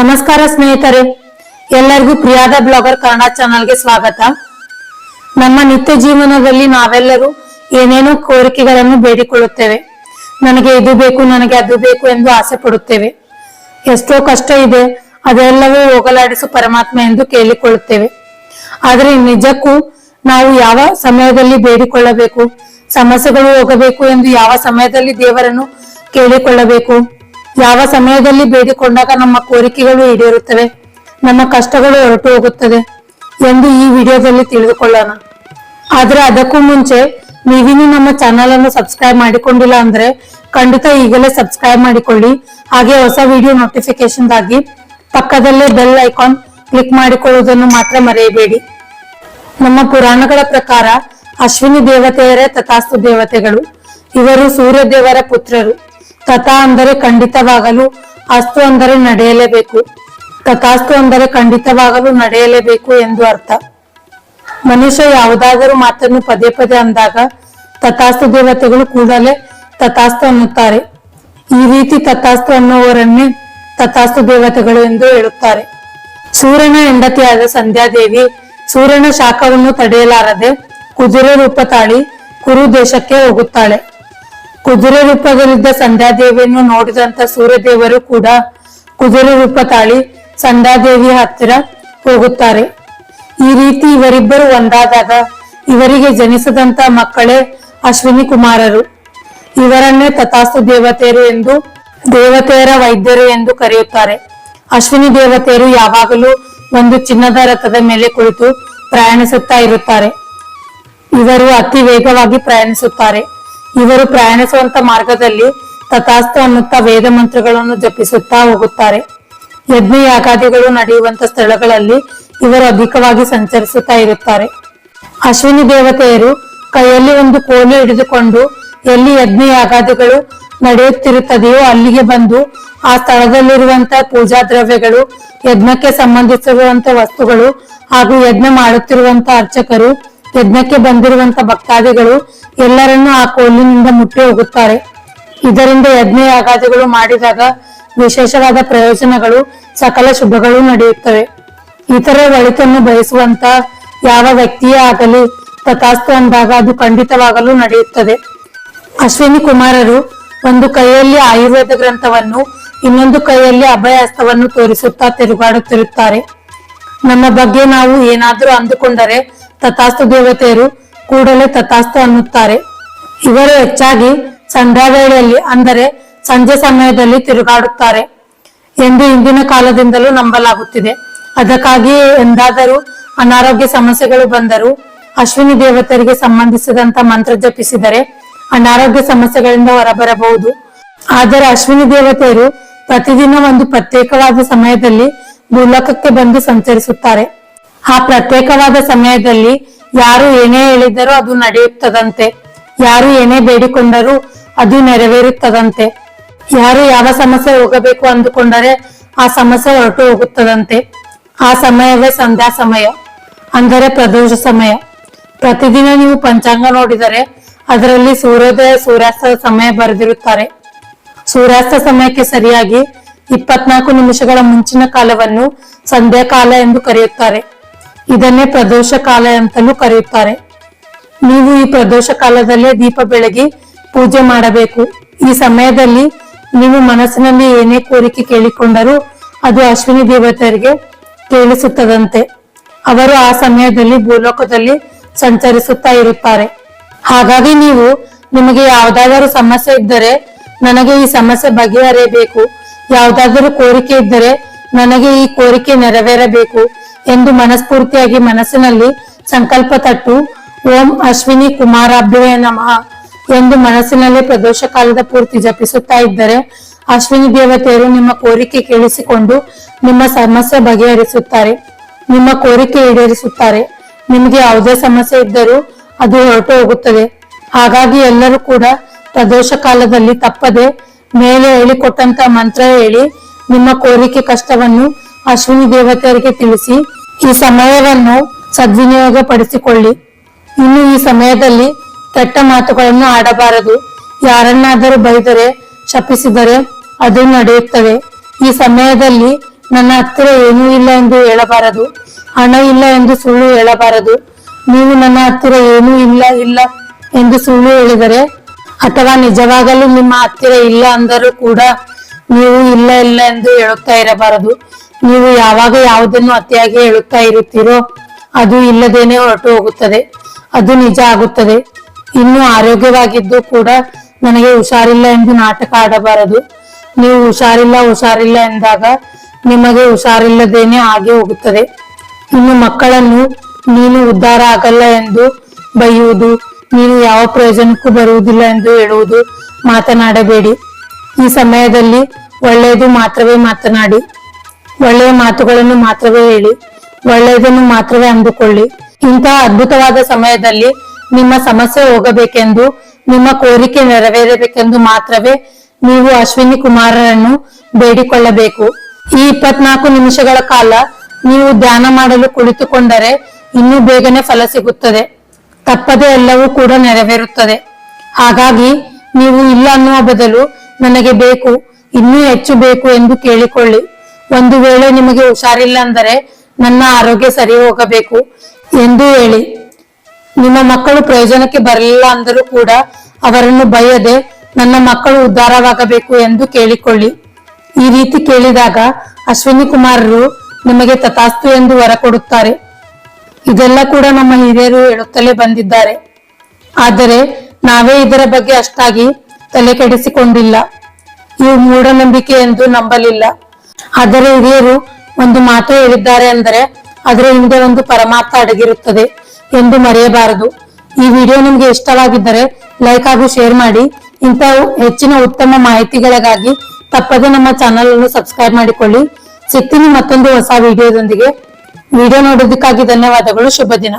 ನಮಸ್ಕಾರ ಸ್ನೇಹಿತರೆ, ಎಲ್ಲರಿಗೂ ಪ್ರಿಯಾದ ಬ್ಲಾಗರ್ ಕನ್ನಡ ಚಾನಲ್ಗೆ ಸ್ವಾಗತ. ನಮ್ಮ ನಿತ್ಯ ಜೀವನದಲ್ಲಿ ನಾವೆಲ್ಲರೂ ಏನೇನೋ ಕೋರಿಕೆಗಳನ್ನು ಬೇಡಿಕೊಳ್ಳುತ್ತೇವೆ. ನನಗೆ ಇದು ಬೇಕು, ನನಗೆ ಅದು ಬೇಕು ಎಂದು ಆಸೆ ಪಡುತ್ತೇವೆ. ಎಷ್ಟೋ ಕಷ್ಟ ಇದೆ, ಅದೆಲ್ಲವೂ ಹೋಗಲಾಡಿಸು ಪರಮಾತ್ಮ ಎಂದು ಕೇಳಿಕೊಳ್ಳುತ್ತೇವೆ. ಆದರೆ ನಿಜಕ್ಕೂ ನಾವು ಯಾವ ಸಮಯದಲ್ಲಿ ಬೇಡಿಕೊಳ್ಳಬೇಕು, ಸಮಸ್ಯೆಗಳು ಹೋಗಬೇಕು ಎಂದು ಯಾವ ಸಮಯದಲ್ಲಿ ದೇವರನ್ನು ಕೇಳಿಕೊಳ್ಳಬೇಕು? ಯಾವ ಸಮಯದಲ್ಲಿ ಬೇಡಿಕೊಂಡಾಗ ನಮ್ಮ ಕೋರಿಕೆಗಳು ಈಡೇರುತ್ತವೆ? ನಮ್ಮ ಕಷ್ಟಗಳು ಹೊರಟು ಹೋಗುತ್ತದೆ ಎಂದು ಈ ವಿಡಿಯೋದಲ್ಲಿ ತಿಳಿದುಕೊಳ್ಳೋಣ. ಆದ್ರೆ ಅದಕ್ಕೂ ಮುಂಚೆ ನೀವಿನ್ನೂ ನಮ್ಮ ಚಾನಲ್ ಅನ್ನು ಸಬ್ಸ್ಕ್ರೈಬ್ ಮಾಡಿಕೊಂಡಿಲ್ಲ ಅಂದ್ರೆ ಖಂಡಿತ ಈಗಲೇ ಸಬ್ಸ್ಕ್ರೈಬ್ ಮಾಡಿಕೊಳ್ಳಿ. ಹಾಗೆ ಹೊಸ ವಿಡಿಯೋ ನೋಟಿಫಿಕೇಶನ್ ಆಗಿ ಪಕ್ಕದಲ್ಲೇ ಬೆಲ್ ಐಕಾನ್ ಕ್ಲಿಕ್ ಮಾಡಿಕೊಳ್ಳುವುದನ್ನು ಮಾತ್ರ ಮರೆಯಬೇಡಿ. ನಮ್ಮ ಪುರಾಣಗಳ ಪ್ರಕಾರ ಅಶ್ವಿನಿ ದೇವತೆಯರೇ ತಥಾಸ್ತು ದೇವತೆಗಳು. ಇವರು ಸೂರ್ಯ ದೇವರ ಪುತ್ರರು. ತಥಾ ಅಂದರೆ ಖಂಡಿತವಾಗಲು ಅಸ್ತು ಅಂದರೆ ನಡೆಯಲೇಬೇಕು. ತಥಾಸ್ತು ಅಂದರೆ ಖಂಡಿತವಾಗಲು ನಡೆಯಲೇಬೇಕು ಎಂದು ಅರ್ಥ. ಮನುಷ್ಯ ಯಾವುದಾದರೂ ಮಾತನ್ನು ಪದೇ ಪದೇ ಅಂದಾಗ ತಥಾಸ್ತು ದೇವತೆಗಳು ಕೂಡಲೇ ತಥಾಸ್ತು ಅನ್ನುತ್ತಾರೆ. ಈ ರೀತಿ ತಥಾಸ್ತು ಅನ್ನುವರನ್ನೇ ತಥಾಸ್ತು ದೇವತೆಗಳು ಎಂದು ಹೇಳುತ್ತಾರೆ. ಸೂರ್ಯನ ಹೆಂಡತಿಯಾದ ಸಂಧ್ಯಾದೇವಿ ಸೂರ್ಯನ ಶಾಖವನ್ನು ತಡೆಯಲಾರದೆ ಕುದುರೆ ರೂಪ ತಾಳಿ ಕುರು ದೇಶಕ್ಕೆ ಹೋಗುತ್ತಾಳೆ. ಕುದುರೆ ರೂಪದಲ್ಲಿದ್ದ ಸಂಧ್ಯಾದೇವಿಯನ್ನು ನೋಡಿದಂತ ಸೂರ್ಯದೇವರು ಕೂಡ ಕುದುರೆ ರೂಪ ತಾಳಿ ಸಂಧ್ಯಾದೇವಿಯ ಹತ್ತಿರ ಹೋಗುತ್ತಾರೆ. ಈ ರೀತಿ ಇವರಿಬ್ಬರು ಒಂದಾದಾಗ ಇವರಿಗೆ ಜನಿಸದಂತ ಮಕ್ಕಳೇ ಅಶ್ವಿನಿ ಕುಮಾರರು. ಇವರನ್ನೇ ತಥಾಸ್ತು ದೇವತೆಯರು ಎಂದು ದೇವತೆಯರ ವೈದ್ಯರು ಎಂದು ಕರೆಯುತ್ತಾರೆ. ಅಶ್ವಿನಿ ದೇವತೆಯರು ಯಾವಾಗಲೂ ಒಂದು ಚಿನ್ನದ ರಥದ ಮೇಲೆ ಕುಳಿತು ಪ್ರಯಾಣಿಸುತ್ತಾ ಇರುತ್ತಾರೆ. ಇವರು ಅತಿ ವೇಗವಾಗಿ ಪ್ರಯಾಣಿಸುತ್ತಾರೆ. ಇವರು ಪ್ರಯಾಣಿಸುವಂತ ಮಾರ್ಗದಲ್ಲಿ ತಥಾಸ್ತ್ರ ಅನ್ನುತ್ತಾ ವೇದ ಮಂತ್ರಗಳನ್ನು ಜಪಿಸುತ್ತಾ ಹೋಗುತ್ತಾರೆ. ಯಜ್ಞ ಯಾಗಾದಿಗಳು ನಡೆಯುವಂತ ಸ್ಥಳಗಳಲ್ಲಿ ಇವರು ಅಧಿಕವಾಗಿ ಸಂಚರಿಸುತ್ತಾ ಇರುತ್ತಾರೆ. ಅಶ್ವಿನಿ ದೇವತೆಯರು ಕೈಯಲ್ಲಿ ಒಂದು ಕೋಲು ಹಿಡಿದುಕೊಂಡು ಎಲ್ಲಿ ಯಜ್ಞ ಯಾಗಾದಿಗಳು ನಡೆಯುತ್ತಿರುತ್ತದೆಯೋ ಅಲ್ಲಿಗೆ ಬಂದು ಆ ಸ್ಥಳದಲ್ಲಿರುವಂತಹ ಪೂಜಾ ದ್ರವ್ಯಗಳು ಯಜ್ಞಕ್ಕೆ ಸಂಬಂಧಿಸಿರುವಂತಹ ವಸ್ತುಗಳು ಹಾಗೂ ಯಜ್ಞ ಮಾಡುತ್ತಿರುವಂತಹ ಅರ್ಚಕರು ಯಜ್ಞಕ್ಕೆ ಬಂದಿರುವಂತ ಭಕ್ತಾದಿಗಳು ಎಲ್ಲರನ್ನೂ ಆ ಕೋಲಿನಿಂದ ಮುಟ್ಟಿ ಹೋಗುತ್ತಾರೆ. ಇದರಿಂದ ಯಜ್ಞ ಯಾಗಾದಿಗಳು ಮಾಡಿದಾಗ ವಿಶೇಷವಾದ ಪ್ರಯೋಜನಗಳು, ಸಕಲ ಶುಭಗಳು ನಡೆಯುತ್ತವೆ. ಇತರ ಒಳಿತನ್ನು ಬಯಸುವಂತ ಯಾವ ವ್ಯಕ್ತಿಯೇ ಆಗಲಿ ತಥಾಸ್ತು ಅಂದಾಗ ಅದು ಖಂಡಿತವಾಗಲು ನಡೆಯುತ್ತದೆ. ಅಶ್ವಿನಿ ಕುಮಾರರು ಒಂದು ಕೈಯಲ್ಲಿ ಆಯುರ್ವೇದ ಗ್ರಂಥವನ್ನು, ಇನ್ನೊಂದು ಕೈಯಲ್ಲಿ ಅಭಯಾಸ್ತವನ್ನು ತೋರಿಸುತ್ತಾ ತಿರುಗಾಡುತ್ತಿರುತ್ತಾರೆ. ನಮ್ಮ ಬಗ್ಗೆ ನಾವು ಏನಾದರೂ ಅಂದುಕೊಂಡರೆ ತಥಾಸ್ತು ದೇವತೆಯರು ಕೂಡಲೇ ತಥಾಸ್ತು ಅನ್ನುತ್ತಾರೆ. ಇವರು ಹೆಚ್ಚಾಗಿ ಸಂಧ್ಯಾ ವೇಳೆಯಲ್ಲಿ ಅಂದರೆ ಸಂಜೆ ಸಮಯದಲ್ಲಿ ತಿರುಗಾಡುತ್ತಾರೆ ಎಂದು ಇಂದಿನ ಕಾಲದಿಂದಲೂ ನಂಬಲಾಗುತ್ತಿದೆ. ಅದಕ್ಕಾಗಿ ಎಂದಾದರೂ ಅನಾರೋಗ್ಯ ಸಮಸ್ಯೆಗಳು ಬಂದರೂ ಅಶ್ವಿನಿ ದೇವತೆಯರಿಗೆ ಸಂಬಂಧಿಸಿದಂತ ಮಂತ್ರ ಜಪಿಸಿದರೆ ಅನಾರೋಗ್ಯ ಸಮಸ್ಯೆಗಳಿಂದ ಹೊರಬರಬಹುದು. ಆದರೆ ಅಶ್ವಿನಿ ದೇವತೆಯರು ಪ್ರತಿದಿನ ಒಂದು ಪ್ರತ್ಯೇಕವಾದ ಸಮಯದಲ್ಲಿ ಭೂಲೋಕಕ್ಕೆ ಬಂದು ಸಂಚರಿಸುತ್ತಾರೆ. ಆ ಪ್ರತ್ಯೇಕವಾದ ಸಮಯದಲ್ಲಿ ಯಾರು ಏನೇ ಹೇಳಿದರೂ ಅದು ನಡೆಯುತ್ತದಂತೆ. ಯಾರು ಏನೇ ಬೇಡಿಕೊಂಡರೂ ಅದು ನೆರವೇರುತ್ತದಂತೆ. ಯಾರು ಯಾವ ಸಮಸ್ಯೆ ಹೋಗಬೇಕು ಅಂದುಕೊಂಡರೆ ಆ ಸಮಸ್ಯೆ ಹೊರಟು ಹೋಗುತ್ತದಂತೆ. ಆ ಸಮಯವೇ ಸಂಧ್ಯಾ ಸಮಯ, ಅಂದರೆ ಪ್ರದೋಷ ಸಮಯ. ಪ್ರತಿದಿನ ನೀವು ಪಂಚಾಂಗ ನೋಡಿದರೆ ಅದರಲ್ಲಿ ಸೂರ್ಯೋದಯ ಸೂರ್ಯಾಸ್ತದ ಸಮಯ ಬರೆದಿರುತ್ತಾರೆ. ಸೂರ್ಯಾಸ್ತ ಸಮಯಕ್ಕೆ ಸರಿಯಾಗಿ ಇಪ್ಪತ್ನಾಲ್ಕು ನಿಮಿಷಗಳ ಮುಂಚಿನ ಕಾಲವನ್ನು ಸಂಧ್ಯಾಕಾಲ ಎಂದು ಕರೆಯುತ್ತಾರೆ. ಇದನ್ನೇ ಪ್ರದೋಷ ಕಾಲ ಅಂತಲೂ ಕರೆಯುತ್ತಾರೆ. ನೀವು ಈ ಪ್ರದೋಷ ಕಾಲದಲ್ಲೇ ದೀಪ ಬೆಳಗಿ ಪೂಜೆ ಮಾಡಬೇಕು. ಈ ಸಮಯದಲ್ಲಿ ನೀವು ಮನಸ್ಸಿನಲ್ಲಿ ಏನೇ ಕೋರಿಕೆ ಕೇಳಿಕೊಂಡರೂ ಅದು ಅಶ್ವಿನಿ ದೇವತೆಯರಿಗೆ ಕೇಳಿಸುತ್ತದಂತೆ. ಅವರು ಆ ಸಮಯದಲ್ಲಿ ಭೂಲೋಕದಲ್ಲಿ ಸಂಚರಿಸುತ್ತಾ ಇರುತ್ತಾರೆ. ಹಾಗಾಗಿ ನೀವು ನಿಮಗೆ ಯಾವುದಾದರೂ ಸಮಸ್ಯೆ ಇದ್ದರೆ ನನಗೆ ಈ ಸಮಸ್ಯೆ ಬಗೆಹರಿಯಬೇಕು. ಯಾವುದಾದರೂ ಕೋರಿಕೆ ಇದ್ದರೆ ನನಗೆ ಈ ಕೋರಿಕೆ ನೆರವೇರಬೇಕು. ಎಂದು ಮನಸ್ಫೂರ್ತಿಯಾಗಿ ಮನಸ್ಸಿನಲ್ಲಿ ಸಂಕಲ್ಪ ತಟ್ಟು, ಓಂ ಅಶ್ವಿನಿ ಕುಮಾರಾಭ್ಯವೇ ನಮಃ ಎಂದು ಮನಸ್ಸಿನಲ್ಲಿ ಪ್ರದೋಷ ಕಾಲದ ಪೂರ್ತಿ ಜಪಿಸುತ್ತಾ ಇದ್ದರೆ ಅಶ್ವಿನಿ ದೇವತೆಯರು ನಿಮ್ಮ ಕೋರಿಕೆ ಕೇಳಿಸಿಕೊಂಡು ನಿಮ್ಮ ಸಮಸ್ಯೆ ಬಗೆಹರಿಸುತ್ತಾರೆ, ನಿಮ್ಮ ಕೋರಿಕೆ ಈಡೇರಿಸುತ್ತಾರೆ. ನಿಮಗೆ ಯಾವುದೇ ಸಮಸ್ಯೆ ಇದ್ದರೂ ಅದು ಹೊರಟು ಹೋಗುತ್ತದೆ. ಹಾಗಾಗಿ ಎಲ್ಲರೂ ಕೂಡ ಪ್ರದೋಷ ಕಾಲದಲ್ಲಿ ತಪ್ಪದೆ ಮೇಲೆ ಹೇಳಿಕೊಟ್ಟಂತ ಮಂತ್ರ ಹೇಳಿ ನಿಮ್ಮ ಕೋರಿಕೆ ಕಷ್ಟವನ್ನು ಅಶ್ವಿನಿ ದೇವತೆಯರಿಗೆ ತಿಳಿಸಿ, ಈ ಸಮಯವನ್ನು ಸದ್ವಿನಿಯೋಗ ಪಡಿಸಿಕೊಳ್ಳಿ ಇನ್ನು ಈ ಸಮಯದಲ್ಲಿ ಕೆಟ್ಟ ಮಾತುಗಳನ್ನು ಆಡಬಾರದು. ಯಾರನ್ನಾದರೂ ಬೈದರೆ, ಶಪಿಸಿದರೆ ಅದು ನಡೆಯುತ್ತದೆ. ಈ ಸಮಯದಲ್ಲಿ ನನ್ನ ಹತ್ತಿರ ಏನೂ ಇಲ್ಲ ಎಂದು ಹೇಳಬಾರದು. ಹಣ ಇಲ್ಲ ಎಂದು ಸುಳ್ಳು ಹೇಳಬಾರದು. ನೀವು ನನ್ನ ಹತ್ತಿರ ಏನೂ ಇಲ್ಲ ಇಲ್ಲ ಎಂದು ಸುಳ್ಳು ಹೇಳಿದರೆ, ಅಥವಾ ನಿಜವಾಗಲೂ ನಿಮ್ಮ ಹತ್ತಿರ ಇಲ್ಲ ಅಂದರೂ ಕೂಡ ನೀವು ಇಲ್ಲ ಇಲ್ಲ ಎಂದು ಹೇಳುತ್ತಾ ಇರಬಾರದು. ನೀವು ಯಾವಾಗ ಯಾವುದನ್ನು ಅತಿಯಾಗಿ ಹೇಳುತ್ತಾ ಇರುತ್ತೀರೋ ಅದು ಇಲ್ಲದೇನೆ ಹೊರಟು ಹೋಗುತ್ತದೆ. ಅದು ನಿಜ ಆಗುತ್ತದೆ. ಇನ್ನು ಆರೋಗ್ಯವಾಗಿದ್ದು ಕೂಡ ನನಗೆ ಹುಷಾರಿಲ್ಲ ಎಂದು ನಾಟಕ ಆಡಬಾರದು. ನೀವು ಹುಷಾರಿಲ್ಲ ಹುಷಾರಿಲ್ಲ ಎಂದಾಗ ನಿಮಗೆ ಹುಷಾರಿಲ್ಲದೇನೆ ಆಗಿ ಹೋಗುತ್ತದೆ. ಇನ್ನು ಮಕ್ಕಳನ್ನು ನೀನು ಉದ್ಧಾರ ಆಗಲ್ಲ ಎಂದು ಬೈಯುವುದು, ನೀನು ಯಾವ ಪ್ರಯೋಜನಕ್ಕೂ ಬರುವುದಿಲ್ಲ ಎಂದು ಹೇಳುವುದು ಮಾತನಾಡಬೇಡಿ. ಈ ಸಮಯದಲ್ಲಿ ಒಳ್ಳೆಯದು ಮಾತ್ರವೇ ಮಾತನಾಡಿ. ಒಳ್ಳೆಯ ಮಾತುಗಳನ್ನು ಮಾತ್ರವೇ ಹೇಳಿ, ಒಳ್ಳೆಯದನ್ನು ಮಾತ್ರವೇ ಅಂದುಕೊಳ್ಳಿ. ಇಂತಹ ಅದ್ಭುತವಾದ ಸಮಯದಲ್ಲಿ ನಿಮ್ಮ ಸಮಸ್ಯೆ ಹೋಗಬೇಕೆಂದು, ನಿಮ್ಮ ಕೋರಿಕೆ ನೆರವೇರಬೇಕೆಂದು ಮಾತ್ರವೇ ನೀವು ಅಶ್ವಿನಿ ಕುಮಾರರನ್ನು ಬೇಡಿಕೊಳ್ಳಬೇಕು. ಈ ಇಪ್ಪತ್ನಾಲ್ಕು ನಿಮಿಷಗಳ ಕಾಲ ನೀವು ಧ್ಯಾನ ಮಾಡಲು ಕುಳಿತುಕೊಂಡರೆ ಇನ್ನೂ ಬೇಗನೆ ಫಲ ಸಿಗುತ್ತದೆ. ತಪ್ಪದೆ ಎಲ್ಲವೂ ಕೂಡ ನೆರವೇರುತ್ತದೆ. ಹಾಗಾಗಿ ನೀವು ಇಲ್ಲ ಅನ್ನುವ ಬದಲು ನನಗೆ ಬೇಕು, ಇನ್ನೂ ಹೆಚ್ಚು ಬೇಕು ಎಂದು ಕೇಳಿಕೊಳ್ಳಿ. ಒಂದು ವೇಳೆ ನಿಮಗೆ ಹುಷಾರಿಲ್ಲ ಅಂದರೆ ನನ್ನ ಆರೋಗ್ಯ ಸರಿ ಹೋಗಬೇಕು ಎಂದು ಹೇಳಿ. ನಿಮ್ಮ ಮಕ್ಕಳು ಪ್ರಯೋಜನಕ್ಕೆ ಬರಲಿಲ್ಲ ಅಂದರೂ ಕೂಡ ಅವರನ್ನು ಬಯದೆ ನನ್ನ ಮಕ್ಕಳು ಉದ್ಧಾರವಾಗಬೇಕು ಎಂದು ಕೇಳಿಕೊಳ್ಳಿ. ಈ ರೀತಿ ಕೇಳಿದಾಗ ಅಶ್ವಿನಿ ಕುಮಾರರು ನಿಮಗೆ ತಥಾಸ್ತು ಎಂದು ವರ ಕೊಡುತ್ತಾರೆ. ಇದೆಲ್ಲ ಕೂಡ ನಮ್ಮ ಹಿರಿಯರು ಹೇಳುತ್ತಲೇ ಬಂದಿದ್ದಾರೆ. ಆದರೆ ನಾವೇ ಇದರ ಬಗ್ಗೆ ಅಷ್ಟಾಗಿ ತಲೆ ಕೆಡಿಸಿಕೊಂಡಿಲ್ಲ ಇವು ಮೂಢನಂಬಿಕೆ ಎಂದು ನಂಬಲಿಲ್ಲ. ಆದರೆ ಹಿರಿಯರು ಒಂದು ಮಾತು ಹೇಳಿದ್ದಾರೆ ಅಂದರೆ ಅದರ ಹಿಂದೆ ಒಂದು ಪರಮಾರ್ಥ ಅಡಗಿರುತ್ತದೆ ಎಂದು ಮರೆಯಬಾರದು. ಈ ವಿಡಿಯೋ ನಿಮಗೆ ಇಷ್ಟವಾಗಿದ್ದರೆ ಲೈಕ್ ಹಾಗೂ ಶೇರ್ ಮಾಡಿ. ಇಂತಹ ಹೆಚ್ಚಿನ ಉತ್ತಮ ಮಾಹಿತಿಗಳಿಗಾಗಿ ತಪ್ಪದೆ ನಮ್ಮ ಚಾನಲ್ ಅನ್ನು ಸಬ್ಸ್ಕ್ರೈಬ್ ಮಾಡಿಕೊಳ್ಳಿ. ಸಿಗ್ತೀನಿ ಮತ್ತೊಂದು ಹೊಸ ವಿಡಿಯೋದೊಂದಿಗೆ. ವಿಡಿಯೋ ನೋಡೋದಕ್ಕಾಗಿ ಧನ್ಯವಾದಗಳು. ಶುಭ ದಿನ.